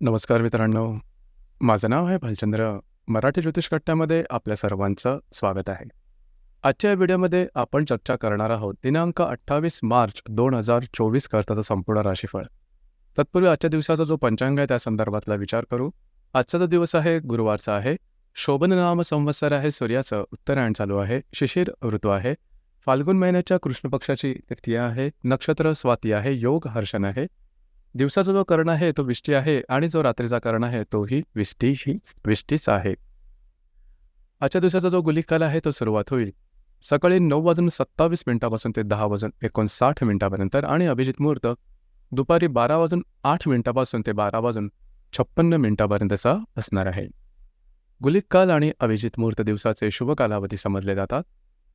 नमस्कार मित्रांनो. माझं नाव आहे भालचंद्र. मराठी ज्योतिषकट्ट्यामध्ये आपल्या सर्वांचं स्वागत आहे. आजच्या या व्हिडिओमध्ये आपण चर्चा करणार आहोत दिनांक अठ्ठावीस मार्च दोन हजार चोवीस करताचं संपूर्ण राशीफळ. तत्पूर्वी आजच्या दिवसाचा जो पंचांग आहे त्या संदर्भातला विचार करू. आजचा जो दिवस आहे गुरुवारचा आहे. शोभन नाम संवत्सर आहे सूर्याचं उत्तरायण चालू आहे. शिशिर ऋतू आहे. फाल्गुन महिन्याच्या कृष्ण पक्षाची तिथी आहे. नक्षत्र स्वाती आहे. योग हर्षण आहे. दिवसाचा जो कर्ण आहे तो विष्टी आहे आणि जो रात्रीचा कर्ण आहे तोही विष्टी ही विष्टीच आहे. आजच्या दिवसाचा जो गुलिकाल आहे तो सुरुवात होईल. सकाळी नऊ वाजून सत्तावीस मिनिटापासून ते दहा वाजून एकोणसाठ मिनिटापर्यंत आणि अभिजित मुहूर्त दुपारी बारा वाजून आठ मिनिटापासून ते बारा वाजून छप्पन्न मिनिटापर्यंतचा असणार आहे. गुलिककाल आणि अभिजित मुहूर्त दिवसाचे शुभ कालावधी समजले जातात.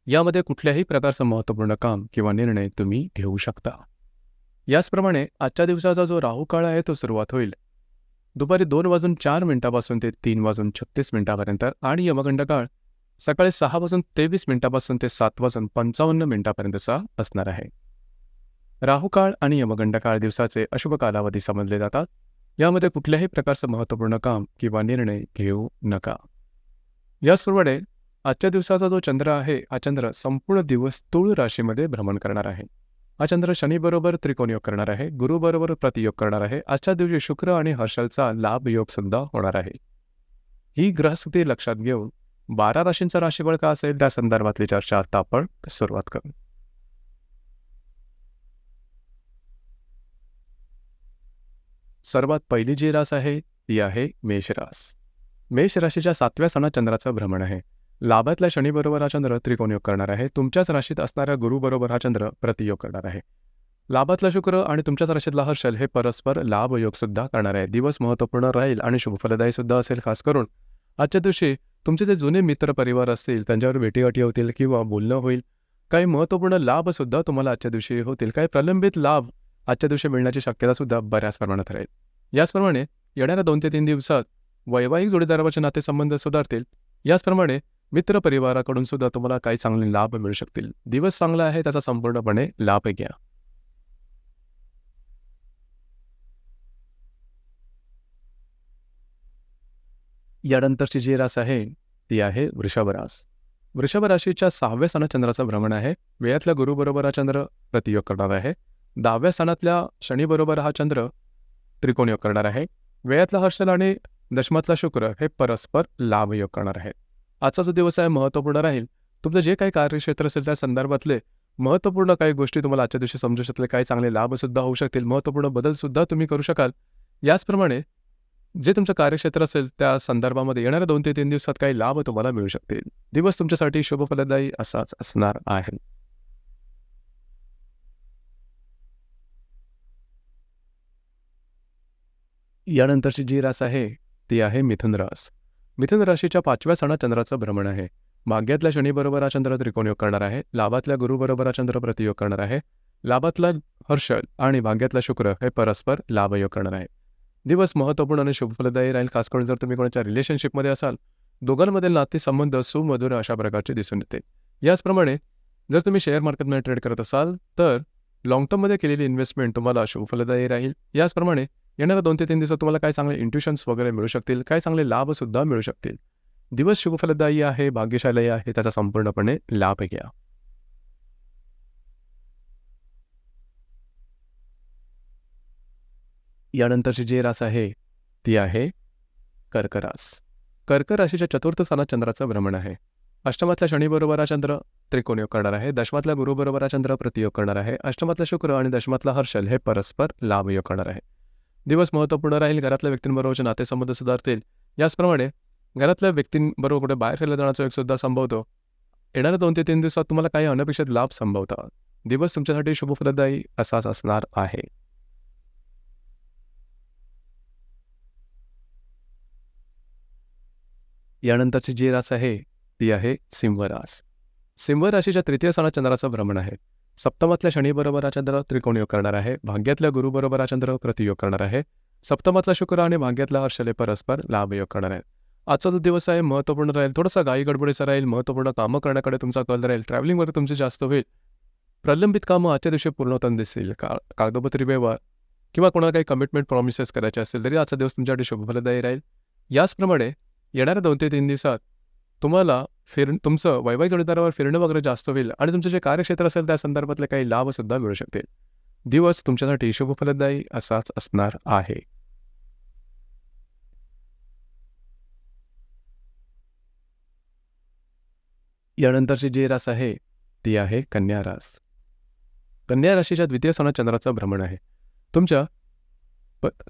यामध्ये कुठल्याही प्रकारचं महत्त्वपूर्ण काम किंवा निर्णय तुम्ही घेऊ शकता. याचप्रमाणे आजच्या दिवसाचा जो राहू काळ आहे तो सुरुवात होईल. दुपारी दोन वाजून चार मिनिटापासून ते तीन वाजून छत्तीस मिनिटापर्यंत आणि यमगंड काळ सकाळी सहा वाजून तेवीस मिनिटापासून ते सात वाजून पंचावन्न मिनिटापर्यंतचा असणार आहे. राहू काळ आणि यमगंड काळ दिवसाचे अशुभ कालावधी समजले जातात. यामध्ये कुठल्याही प्रकारचं महत्त्वपूर्ण काम किंवा निर्णय घेऊ नका. याचप्रमाणे आजच्या दिवसाचा जो चंद्र आहे हा चंद्र संपूर्ण दिवस तुळ राशीमध्ये भ्रमण करणार आहे. हा चंद्र शनीबरोबर त्रिकोणयोग करणार आहे गुरुबरोबर प्रतियोग करणार आहे आजच्या दिवशी शुक्र आणि हर्षलचा लाभ योग सुद्धा होणार आहे. ही ग्रहस्थिती लक्षात घेऊन बारा राशींचा राशीफळ का असेल त्या संदर्भातली चर्चा आता आपण सुरुवात करू. सर्वात पहिली जी रास आहे ती आहे मेष रास. मेष राशीच्या सातव्या सणात चंद्राचं भ्रमण आहे. लाभातल्या शनीबरोबर हा चंद्र त्रिकोणयोग करणार आहे. तुमच्याच राशीत असणाऱ्या गुरुबरोबर हा चंद्र प्रतियोग करणार आहे. लाभातला शुक्र आणि तुमच्याच राशीतला हर्षल हे परस्पर लाभयोग सुद्धा करणार आहे. दिवस महत्त्वपूर्ण राहील आणि शुभफलदायी सुद्धा असेल खास करून आजच्या दिवशी तुमचे जे जुने मित्र परिवार असतील त्यांच्यावर भेटीगाठी होतील किंवा बोलणं होईल काही महत्त्वपूर्ण लाभसुद्धा तुम्हाला आजच्या दिवशी होतील. काही प्रलंबित लाभ आजच्या दिवशी मिळण्याची शक्यतासुद्धा बऱ्याच प्रमाणात राहील. याचप्रमाणे येणाऱ्या दोन ते तीन दिवसात वैवाहिक जोडीदारावरचे नातेसंबंध सुधारतील. याचप्रमाणे मित्र परिवाराकडून सुद्धा तुम्हाला काही चांगले लाभ मिळू शकतील. दिवस चांगला आहे त्याचा संपूर्णपणे लाभ घ्या. यानंतरची जी रास आहे ती आहे वृषभ रास. वृषभ राशीच्या सहाव्या स्थानात चंद्राचं भ्रमण आहे. वेळातल्या गुरुबरोबर हा चंद्र प्रतियोग करणार आहे. दहाव्या स्थानातल्या शनीबरोबर हा चंद्र त्रिकोणयोग करणार आहे. वेळातला हर्षल आणि दशमातला शुक्र हे परस्पर लाभयोग करणार आहेत आजचा जो दिवस आहे महत्त्वपूर्ण राहील. तुमचं जे काही कार्यक्षेत्र असेल त्या संदर्भातले महत्त्वपूर्ण काही गोष्टी तुम्हाला आजच्या दिवशी समजू शकतील. काही चांगले लाभसुद्धा होऊ शकतील. महत्त्वपूर्ण बदलसुद्धा तुम्ही करू शकाल. याचप्रमाणे जे तुमचं कार्यक्षेत्र असेल त्या संदर्भामध्ये येणाऱ्या दोन ते तीन दिवसात काही लाभ तुम्हाला मिळू शकतील. दिवस तुमच्यासाठी शुभफलदायी असाच असणार आहे. यानंतरची जी रास आहे ती आहे मिथुन रास. मिथुन राशीच्या पाचव्या सणात चंद्राचं भ्रमण आहे. भाग्यातल्या शनीबरोबर हा चंद्र त्रिकोणयोग करणार आहे. लाभातल्या गुरुबरोबर हा चंद्र प्रतियोग करणार आहे. लाभातला हर्षल आणि भाग्यातला शुक्र हे परस्पर लाभयोग करणार आहे. दिवस महत्त्वपूर्ण आणि शुभफलदायी राहील खास करून जर तुम्ही कोणाच्या रिलेशनशिपमध्ये असाल. दोघांमधील नातेसंबंध सुमधुर अशा प्रकारचे दिसून येते. याचप्रमाणे जर तुम्ही शेअर मार्केटमध्ये ट्रेड करत असाल तर लाँग टर्ममध्ये केलेली इन्व्हेस्टमेंट तुम्हाला शुभफलदायी राहील. याचप्रमाणे येणाऱ्या दोन ते तीन दिवसात तुम्हाला काही चांगले इंट्युशन्स वगैरे मिळू शकतील काही चांगले लाभसुद्धा मिळू शकतील. दिवस शुभफलदायी आहे भाग्यशाली आहे त्याचा संपूर्णपणे लाभ घ्या. यानंतरची जे रास आहे ती आहे कर्करास. कर्क राशीच्या चतुर्थ स्थानात चंद्राचं भ्रमण आहे. अष्टमातल्या शनीबरोबर हा चंद्र त्रिकोणयोग करणार आहे दशमातल्या गुरुबरोबर हा चंद्र प्रतियोग करणार आहे अष्टमातला शुक्र आणि दशमातला हर्षल हे परस्पर लाभयोग करणार आहे. दिवस महत्त्वपूर्ण राहील घरातल्या व्यक्तींबरोबरचे नातेसंबंध सुधारतील. याचप्रमाणे घरातल्या व्यक्तींबरोबर कुठे बाहेर फिरल्या जाण्याचा एक सुद्धा संभवतो. येणाऱ्या दोन ते तीन दिवसात तुम्हाला काही अनपेक्षित लाभ संभवतात. दिवस तुमच्यासाठी शुभफलदायी असाच असणार आहे. यानंतरची जी रास आहे ती आहे सिंह रास सिंह राशीच्या तृतीय स्थानात चंद्राचं भ्रमण आहे. सप्तमातल्या शनीबरोबर हा चंद्र त्रिकोणयोग करणार आहे. भाग्यातल्या गुरुबरोबर हा चंद्र प्रतियोग करणार आहे. सप्तमातला शुक्र आणि भाग्यातला हर्षले परस्पर लाभयोग करणार आहेत आजचा जो दिवस आहे महत्त्वपूर्ण राहील. थोडासा गाई गडबडीचा राहील. महत्त्वपूर्ण कामं करण्याकडे तुमचा कल राहील. ट्रॅव्हलिंगमध्ये तुमचे जास्त होईल. प्रलंबित कामं आजच्या दिवशी पूर्ण होताना दिसतील. का कागदोपत्री व्यवहार किंवा कोणाला काही कमिटमेंट प्रॉमिसेस करायचे असतील तरी आजचा दिवस तुमच्यासाठी शुभफलदायी राहील. याचप्रमाणे येणाऱ्या दोन ते तीन दिवसात तुम्हाला फिर तुमचं वैवाहिक जोडीदारावर फिरणं वगैरे जास्त होईल आणि तुमचं जे कार्यक्षेत्र असेल त्या संदर्भातले काही लाभसुद्धा मिळू शकतील. दिवस तुमच्यासाठी शुभफलदायी असाच असणार आहे. यानंतरची जी रास आहे ती आहे कन्या रास. कन्या राशीच्या द्वितीय सणात चंद्राचं भ्रमण आहे. तुमच्या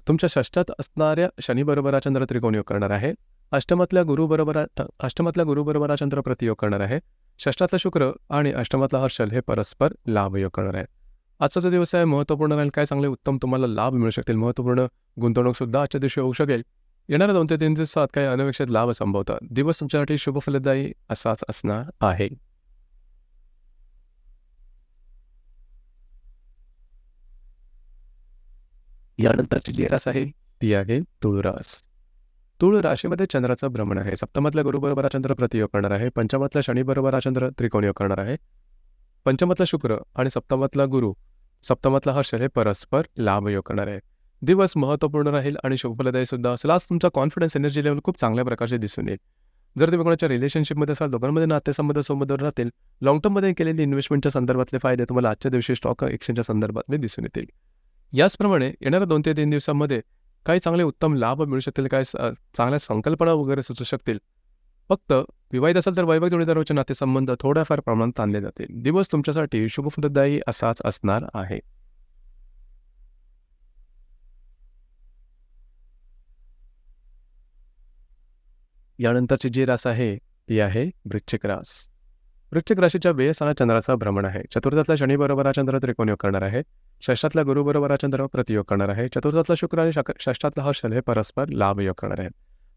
तुमच्या षष्ठात असणाऱ्या शनीबरोबर हा चंद्र त्रिकोण योग करणार आहे. अष्टमातल्या गुरुबरोबर अष्टमातल्या गुरुबरोबर चंद्र प्रतियोग करणार आहे. षष्टातला शुक्र आणि अष्टमातला हर्षल हे परस्पर लाभयोग करणार आहे आजचा जो दिवस आहे महत्त्वपूर्ण राहील काय चांगले उत्तम तुम्हाला लाभ मिळू शकतील. महत्त्वपूर्ण गुंतवणूकसुद्धा आजच्या दिवशी होऊ शकेल. येणाऱ्या दोन ते तीन दिवसात काही अनपेक्षित लाभ संभवतात. दिवस तुमच्यासाठी शुभफलदायी असाच असणार आहे. यानंतरची जी रास आहे ती आहे तुळरास. तुळ राशीमध्ये चंद्राचं भ्रमण आहे. सप्तमातल्या गुरुबरोबर चंद्र प्रतियोग करणार आहे. पंचमातल्या शनीबरोबर हा चंद्र त्रिकोणयोग करणार आहे. पंचमातला शुक्र आणि सप्तमातला गुरु सप्तमातला हर्ष हे परस्पर लाभयोग करणार आहे. दिवस महत्त्वपूर्ण राहील आणि शुभफलदायी सुद्धा असेल. आज तुमचा कॉन्फिडन्स एनर्जी लेवल खूप चांगल्या प्रकारचे दिसून येईल. जर तुम्ही कोणाच्या रिलेशनशिपमध्ये असाल दोघांमध्ये नातेसंबंध सोबत राहतील लॉंग टर्ममध्ये केलेली इन्व्हेस्टमेंटच्या संदर्भातले फायदे तुम्हाला आजच्या दिवशी स्टॉक एक्सचेंजच्या संदर्भातले दिसून येतील. याचप्रमाणे येणाऱ्या दोन ते तीन दिवसांमध्ये काही चांगले उत्तम लाभ मिळू शकतील काही चांगल्या संकल्पना वगैरे सुचू शकतील. फक्त विवाहित असेल तर वैवाहिक जोडीदाराचे नातेसंबंध थोड्याफार प्रमाणात आणले जातील. दिवस तुमच्यासाठी शुभफलदायी असाच असणार आहे. यानंतरची जी रास आहे ती आहे वृश्चिक रास. वृश्चिक राशीच्या वेळेसाना चंद्राचा भ्रमण आहे. चतुर्थातला शनीबरोबर हा चंद्र त्रिकोणयोग करणार आहे. षष्ठातल्या गुरुबरोबर हा चंद्र प्रतियोग करणार आहे. चतुर्थातला शुक्र आणि षष्ठातला हर्षल हे परस्पर लाभयोग करणार आहेत.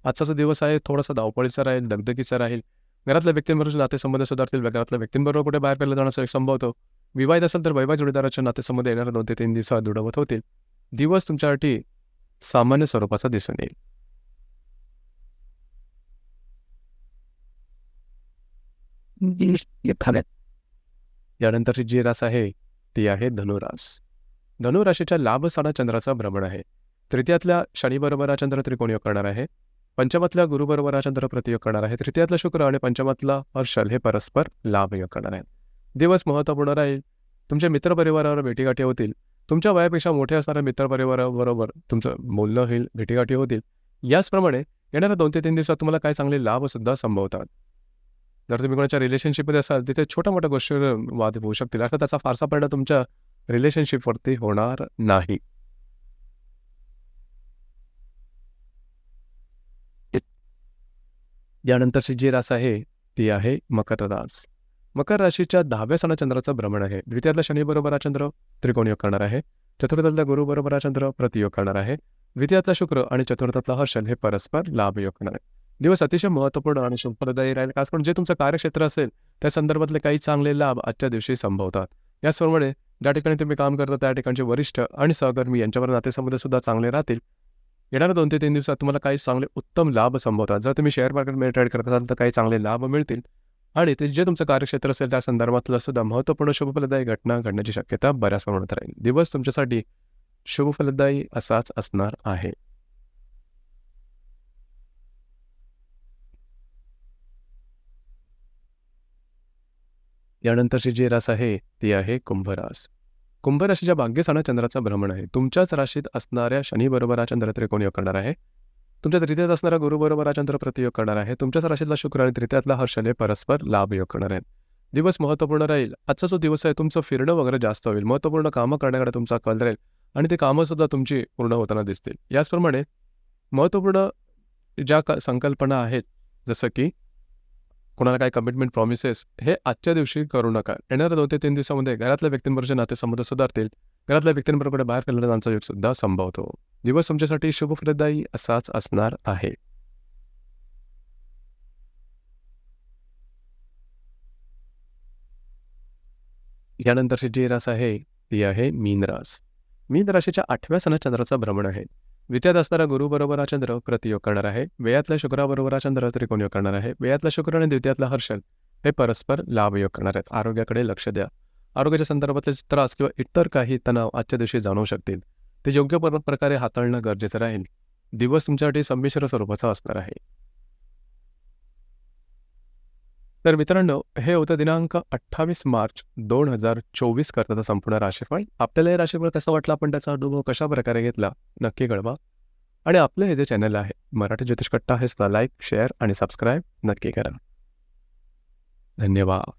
आजचा जो दिवस आहे थोडासा धावपळीचा राहील दगदगीचा राहील. घरातल्या व्यक्तींबरोबर नातेसंबंध सुधारतील घरातल्या व्यक्तींबरोबर कुठे बाहेर पडलं जाण्याचा एक संभवतो विवाहित असेल तर वैवाहिक जोडीदाराच्या नातेसंबंध येणाऱ्या दोन ते तीन दिवसात दुडवत होतील. दिवस तुमच्यासाठी सामान्य स्वरूपाचा दिसून येईल. यानंतरची जी रास आहे ती आहे धनुरास. धनुराशीच्या लाभस्थानात चंद्राचा भ्रमण आहे. तृतीयातल्या शनीबरोबर हा चंद्र त्रिकोणयोग करणार आहे. पंचमातल्या गुरुबरोबर हा चंद्र प्रतियोग करणार आहे. तृतीयातला शुक्र आणि पंचमातला हर्षल हे परस्पर लाभयोग करणार आहेत. दिवस महत्त्वपूर्ण राहील. तुमच्या मित्रपरिवारावर भेटीगाठी होतील. तुमच्या वयापेक्षा मोठे असणाऱ्या मित्रपरिवाराबरोबर तुमचं बोलणं होईल भेटीगाठी होतील. याचप्रमाणे येणाऱ्या दोन ते तीन दिवसात तुम्हाला काय चांगले लाभसुद्धा संभवतात. जर तुम्ही कोणाच्या रिलेशनशिपमध्ये असाल तिथे छोट्या मोठ्या गोष्टीवर वाद होऊ शकतील. अर्थात त्याचा फारसा परिणाम तुमच्या रिलेशनशिपवरती होणार नाही. यानंतरची जी रास आहे ती आहे मकर रास. मकर राशीच्या दहाव्या सणा चंद्राचं भ्रमण आहे. द्वितीयातल्या शनीबरोबर हा चंद्र त्रिकोणयोग करणार आहे. चतुर्थातल्या गुरुबरोबर हा चंद्र प्रतियोग करणार आहे. द्वितीयातला शुक्र आणि चतुर्थातला हर्षल हे परस्पर लाभयोग करणार आहे. दिवस अतिशय महत्त्वपूर्ण आणि शुभप्रदायी राहील खास करून जे तुमचं कार्यक्षेत्र असेल त्या संदर्भातले काही चांगले लाभ आजच्या दिवशी संभवतात. याचप्रमाणे ज्या ठिकाणी तुम्ही काम करता त्या ठिकाणचे वरिष्ठ आणि सहकर्मी यांच्यावर नातेसंबंध सुद्धा चांगले राहतील. येणाऱ्या दोन ते तीन दिवसात तुम्हाला काही चांगले उत्तम लाभ संभवतात. जर तुम्ही शेअर मार्केटमध्ये ट्रेड करत असाल तर काही चांगले लाभ मिळतील. आणि ते जे तुमचं कार्यक्षेत्र असेल त्या संदर्भातलं सुद्धा महत्त्वपूर्ण शुभफलदायी घटना घडण्याची शक्यता बऱ्याच प्रमाणात राहील. दिवस तुमच्यासाठी शुभफलदायी असाच असणार आहे. यानंतरची जी रास आहे ती आहे कुंभरास. कुंभराशीच्या भाग्यस्थानात चंद्राचा भ्रमण आहे. तुमच्याच राशीत असणाऱ्या शनीबरोबर हा चंद्र त्रिकोणयोग करणार आहे. तुमच्या तृतीयात असणाऱ्या गुरुबरोबर हा चंद्र प्रतियोग करणार आहे. तुमच्याच राशीतला शुक्र आणि तृतीयातला हर्षले परस्पर लाभ योग करणार आहेत. दिवस महत्त्वपूर्ण राहील. आजचा जो दिवस आहे तुमचं फिरणं वगैरे जास्त होईल. महत्त्वपूर्ण कामं करण्याकडे तुमचा कल राहील. आणि ते कामंसुद्धा तुमची पूर्ण होताना दिसतील. याचप्रमाणे महत्त्वपूर्ण ज्या संकल्पना आहेत जसं की कोणाला काही कमिटमेंट प्रॉमिसेस हे आजच्या दिवशी करू नका. येणाऱ्या दोन ते तीन दिवसामध्ये घरातल्या व्यक्तींबरोबर नातेसंबंध सुधारतील घरातल्या व्यक्तींबरोबर बाहेर केलेला त्यांचा योग सुद्धा संभवतो. दिवस तुमच्यासाठी शुभफलदायी असाच असणार आहे. यानंतरची जी रास आहे ती आहे मीन रास. मीन राशीच्या आठव्या सणात चंद्राचा भ्रमण आहे. द्वितीयात असणारा गुरुबरोबर हा चंद्र प्रतियोग करणार आहे. वेयातल्या शुक्राबरोबर हा चंद्र त्रिकोणयोग करणार आहे? वेयातला शुक्र आणि द्वितीयातला हर्षल हे परस्पर लाभयोग करणार आहेत. आरोग्याकडे लक्ष द्या. आरोग्याच्या संदर्भातले त्रास किंवा इतर काही तणाव आजच्या दिवशी जाणवू शकतील. ते योग्य प्रकारे हाताळणं गरजेचं राहील. दिवस तुमच्यासाठी संमिश्र स्वरूपाचा असणार आहे. तर मित्रांनो हे होतं दिनांक अठ्ठावीस मार्च दोन हजार चोवीस करताचा संपूर्ण राशीफळ. आपल्याला हे राशीफळ कसं वाटलं आपण त्याचा अनुभव कशा प्रकारे घेतला नक्की कळवा. आणि आपलं हे जे चॅनल आहे मराठी ज्योतिष कट्टा हे लाईक शेअर आणि सबस्क्राईब नक्की करा. धन्यवाद.